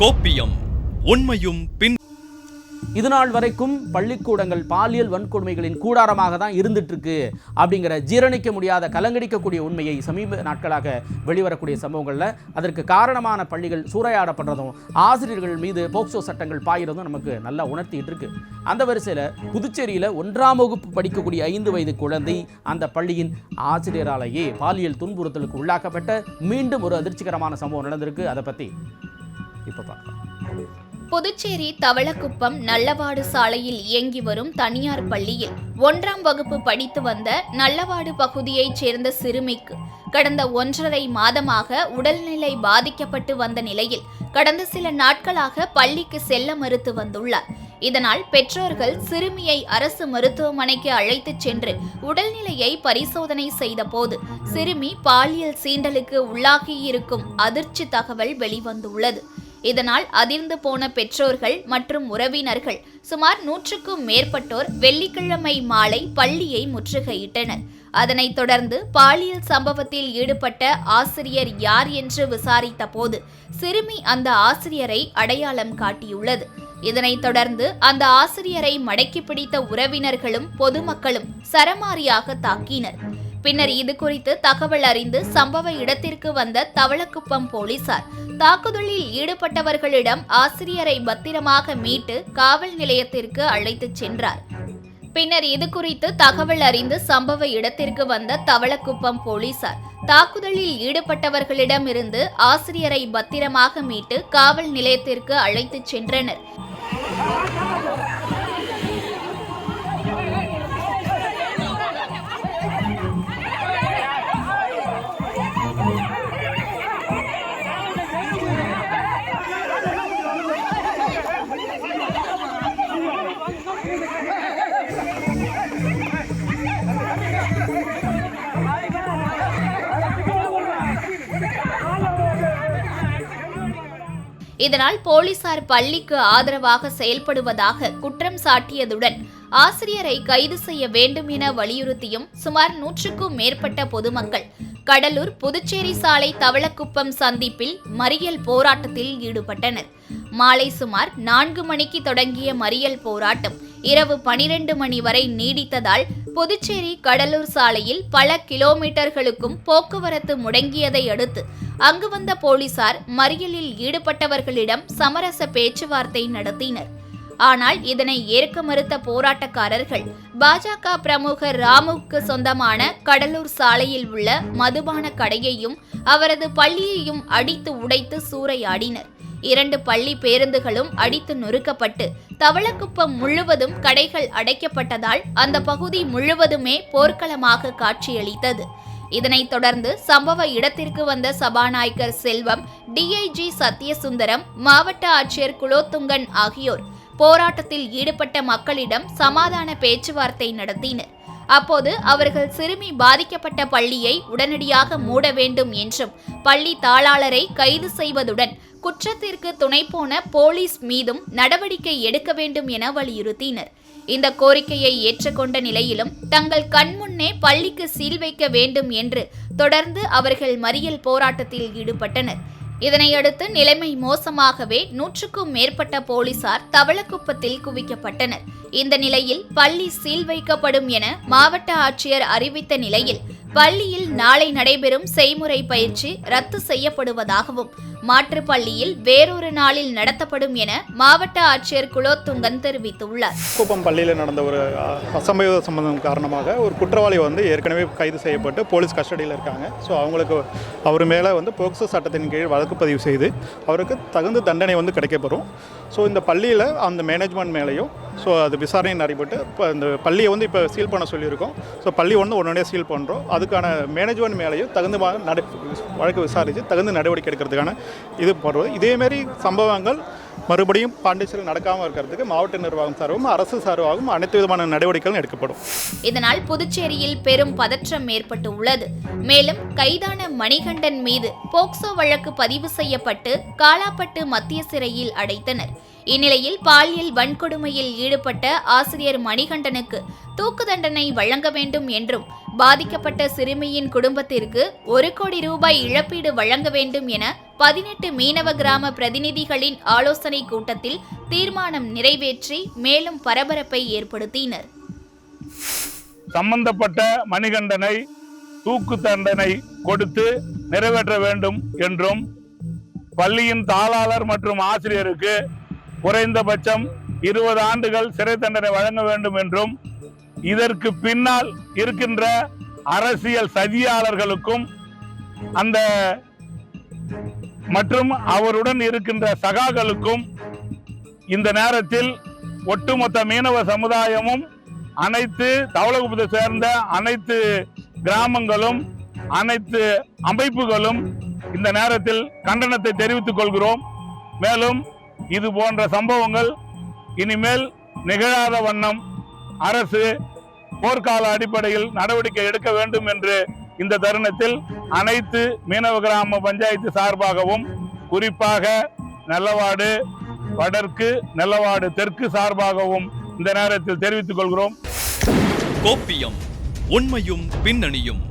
கோப்பியம் உண்மையும் பின். இதுநாள் வரைக்கும் பள்ளிக்கூடங்கள் பாலியல் வன்கொடுமைகளின் கூடாரமாக தான் இருந்துட்டு இருக்கு அப்படிங்கிற ஜீரணிக்க முடியாத கலங்கடிக்கக்கூடிய உண்மையை சமீப நாட்களாக வெளிவரக்கூடிய சம்பவங்களில் அதற்கு காரணமான பள்ளிகள் சூறையாடப்படுறதும் ஆசிரியர்கள் மீது போக்சோ சட்டங்கள் பாயிறதும் நமக்கு நல்லா உணர்த்திட்டு இருக்கு அந்த வரிசையில் புதுச்சேரியில் ஒன்றாம் வகுப்பு படிக்கக்கூடிய ஐந்து வயது குழந்தை அந்த பள்ளியின் ஆசிரியராலேயே பாலியல் துன்புறுத்தலுக்கு உள்ளாக்கப்பட்ட மீண்டும் ஒரு அதிர்ச்சிகரமான சம்பவம் நடந்திருக்கு. அதை பற்றி இப்போ பார்க்கலாம் புதுச்சேரி தவளக்குப்பம் நல்லவாடு சாலையில் இயங்கி வரும் தனியார் பள்ளியில் ஒன்றாம் வகுப்பு படித்து வந்த நல்லவாடு பகுதியைச் சேர்ந்த சிறுமிக்கு கடந்த ஒன்றரை மாதமாக உடல்நிலை பாதிக்கப்பட்டு வந்த நிலையில் கடந்த சில நாட்களாக பள்ளிக்கு செல்ல மறுத்து வந்துள்ளார். இதனால் பெற்றோர்கள் சிறுமியை அரசு மருத்துவமனைக்கு அழைத்துச் சென்று உடல்நிலையை பரிசோதனை செய்தபோது சிறுமி பாலியல் சீண்டலுக்கு உள்ளாகியிருக்கும் அதிர்ச்சி தகவல் வெளிவந்துள்ளது. இதனால் அதிர்ந்து போன பெற்றோர்கள் மற்றும் உறவினர்கள் சுமார் நூற்றுக்கும் மேற்பட்டோர் வெள்ளிக்கிழமை மாலை பள்ளியை முற்றுகையிட்டனர். அதனைத் தொடர்ந்து பாலியல் சம்பவத்தில் ஈடுபட்ட ஆசிரியர் யார் என்று விசாரித்த போது சிறுமி அந்த ஆசிரியரை அடையாளம் காட்டியுள்ளது. இதனைத் தொடர்ந்து அந்த ஆசிரியரை மடக்கி பிடித்த உறவினர்களும் பொதுமக்களும் சரமாரியாக தாக்கினர். பின்னர் இது குறித்து தகவல் அறிந்து சம்பவ இடத்திற்கு வந்த தவளக்குப்பம் போலீசார் தாக்குதலில் ஈடுபட்டவர்களிடம் ஆசிரியரை பத்திரமாக மீட்டு காவல் நிலையத்திற்கு அழைத்துச் சென்றார். பின்னர் இது குறித்து தகவல் அறிந்து சம்பவ இடத்திற்கு வந்த தவளக்குப்பம் போலீசார் தாக்குதலில் ஈடுபட்டவர்களிடமிருந்து ஆசிரியரை பத்திரமாக மீட்டு காவல் நிலையத்திற்கு அழைத்துச் சென்றனர். இதனால் போலீசார் பள்ளிக்கு ஆதரவாக செயல்படுவதாக குற்றம் சாட்டியதுடன் ஆசிரியரை கைது செய்ய வேண்டும் என வலியுறுத்தியும் சுமார் நூற்றுக்கும் மேற்பட்ட பொதுமக்கள் கடலூர் புதுச்சேரி சாலை தவளக்குப்பம் சந்திப்பில் மறியல் போராட்டத்தில் ஈடுபட்டனர். மாலை சுமார் நான்கு மணிக்கு தொடங்கிய மறியல் போராட்டம் இரவு பனிரெண்டு மணி வரை நீடித்ததால் புதுச்சேரி கடலூர் சாலையில் பல கிலோமீட்டர்களுக்கும் போக்குவரத்து முடங்கியதை அடுத்து அங்கு வந்த போலீசார் மறியலில் ஈடுபட்டவர்களிடம் சமரச பேச்சுவார்த்தை நடத்தினர். ஆனால் இதனை ஏற்க மறுத்த போராட்டக்காரர்கள் பாஜக பிரமுகர் ராமுவுக்கு சொந்தமான கடலூர் சாலையில் உள்ள மதுபான கடையையும் அவரது பள்ளியையும் அடித்து உடைத்து சூறையாடினர். இரண்டு பள்ளி பேருந்துகளும் அடித்து நொறுக்கப்பட்டு தவளக்குப்பம் முழுவதும் கடைகள் அடைக்கப்பட்டதால் அந்த பகுதி முழுவதுமே போர்க்களமாக காட்சியளித்தது. இதனைத் தொடர்ந்து சம்பவ இடத்திற்கு வந்த சபாநாயகர் செல்வம் டிஐஜி சத்யசுந்தரம் மாவட்ட ஆட்சியர் குலோத்துங்கன் ஆகியோர் போராட்டத்தில் ஈடுபட்ட மக்களிடம் சமாதான பேச்சுவார்த்தை நடத்தினர். அப்போது அவர்கள் சிறுமி பாதிக்கப்பட்ட பள்ளியை உடனடியாக மூட வேண்டும் என்றும் பள்ளி தாளாளரை கைது செய்வதுடன் குற்றத்திற்கு துணை போன போலீஸ் மீதும் நடவடிக்கை எடுக்க வேண்டும் என வலியுறுத்தினர். இந்த கோரிக்கையை ஏற்றுக்கொண்ட நிலையிலும் தங்கள் கண்முன்னே பள்ளிக்கு சீல் வைக்க வேண்டும் என்று தொடர்ந்து அவர்கள் மறியல் போராட்டத்தில் ஈடுபட்டனர். இதனையடுத்து நிலைமை மோசமாகவே நூற்றுக்கும் மேற்பட்ட போலீசார் தவளக்குப்பத்தில் குவிக்கப்பட்டனர். இந்த நிலையில் பள்ளி சீல் வைக்கப்படும் என மாவட்ட ஆட்சியர் அறிவித்த நிலையில் பள்ளியில் நாளை நடைபெறும் செய்முறை பயிற்சி ரத்து செய்யப்படுவதாகவும் மாற்றுப்பள்ளியில் வேறொரு நாளில் நடத்தப்படும் என மாவட்ட ஆட்சியர் குலோத்துங்கன் தெரிவித்துள்ளார். குப்பம் பள்ளியில் நடந்த ஒரு அசம்பயோத அசம்பவ சம்பந்தம் காரணமாக ஒரு குற்றவாளி வந்து ஏற்கனவே கைது செய்யப்பட்டு போலீஸ் கஸ்டடியில் இருக்காங்க. ஸோ அவங்களுக்கு அவர் மேலே வந்து போக்சோ சட்டத்தின் கீழ் வழக்கு பதிவு செய்து அவருக்கு தகுந்த தண்டனை வந்து கிடைக்கப்பெறும். ஸோ இந்த பள்ளியில் அந்த மேனேஜ்மெண்ட் மேலேயும் ஸோ அது விசாரணை நடைபெற்று இப்போ இந்த பள்ளியை வந்து இப்போ சீல் பண்ண சொல்லியிருக்கோம். ஸோ பள்ளி ஒன்று உடனடியாக சீல் பண்ணுறோம் அதுக்கான மேனேஜ்மெண்ட் மேலேயும் தகுந்த மா- நட வழக்கு விசாரித்து தகுந்த நடவடிக்கை எடுக்கிறதுக்கான இது போடுறது. இதேமாரி சம்பவங்கள் மறுபடியும் பாண்டிச்சேரி நடக்காமல் இருக்கிறதுக்கு மாவட்ட நிர்வாகம் சார்பாகவும் அரசு சார்பாகவும் அனைத்து விதமான நடவடிக்கைகளும் எடுக்கப்படும். இதனால் புதுச்சேரியில் பெரும் பதற்றம் ஏற்பட்டு உள்ளது மேலும் கைதான மணிகண்டன் மீது போக்சோ வழக்கு பதிவு செய்யப்பட்டு காலாப்பட்டு மத்திய சிறையில் அடைத்தனர். இந்நிலையில் பாலியல் வன்கொடுமையில் ஈடுபட்ட ஆசிரியர் மணிகண்டனுக்கு தூக்கு தண்டனை வழங்க வேண்டும் என்றும் பாதிக்கப்பட்ட சிறுமியின் குடும்பத்திற்கு ஒரு கோடி ரூபாய் இழப்பீடு வழங்க வேண்டும் என பதினெட்டு மீனவ கிராம பிரதிநிதிகளின் ஆலோசனை கூட்டத்தில் தீர்மானம் நிறைவேற்றி மேலும் பரபரப்பை ஏற்படுத்தினர். சம்பந்தப்பட்ட மணிகண்டனை தூக்கு தண்டனை கொடுத்து நிறைவேற்ற வேண்டும் என்றும் பள்ளியின் தாளாளர் மற்றும் ஆசிரியருக்கு குறைந்தபட்சம் இருபது ஆண்டுகள் சிறை தண்டனை வழங்க வேண்டும் என்றும் இதற்கு பின்னால் இருக்கின்ற அரசியல் சதியாளர்களுக்கும் அந்த மற்றும் அவருடன் இருக்கின்ற சகாக்களுக்கும் இந்த நேரத்தில் ஒட்டுமொத்த மீனவ சமுதாயமும் அனைத்து தவளகுப்பத்தை சேர்ந்த அனைத்து கிராமங்களும் அனைத்து அமைப்புகளும் இந்த நேரத்தில் கண்டனத்தை தெரிவித்துக் கொள்கிறோம். மேலும் இது போன்ற சம்பவங்கள் இனிமேல் நிகழாத வண்ணம் அரசு போர்க்கால அடிப்படையில் நடவடிக்கை எடுக்க வேண்டும் என்று இந்த தருணத்தில் அனைத்து மீனவ கிராம பஞ்சாயத்து சார்பாகவும் குறிப்பாக நல்லவாடு வடற்கு நல்லவாடு தெற்கு சார்பாகவும் இந்த நேரத்தில் தெரிவித்துக் கொள்கிறோம். கோப்பியம் உண்மையும் பின்னணியும்.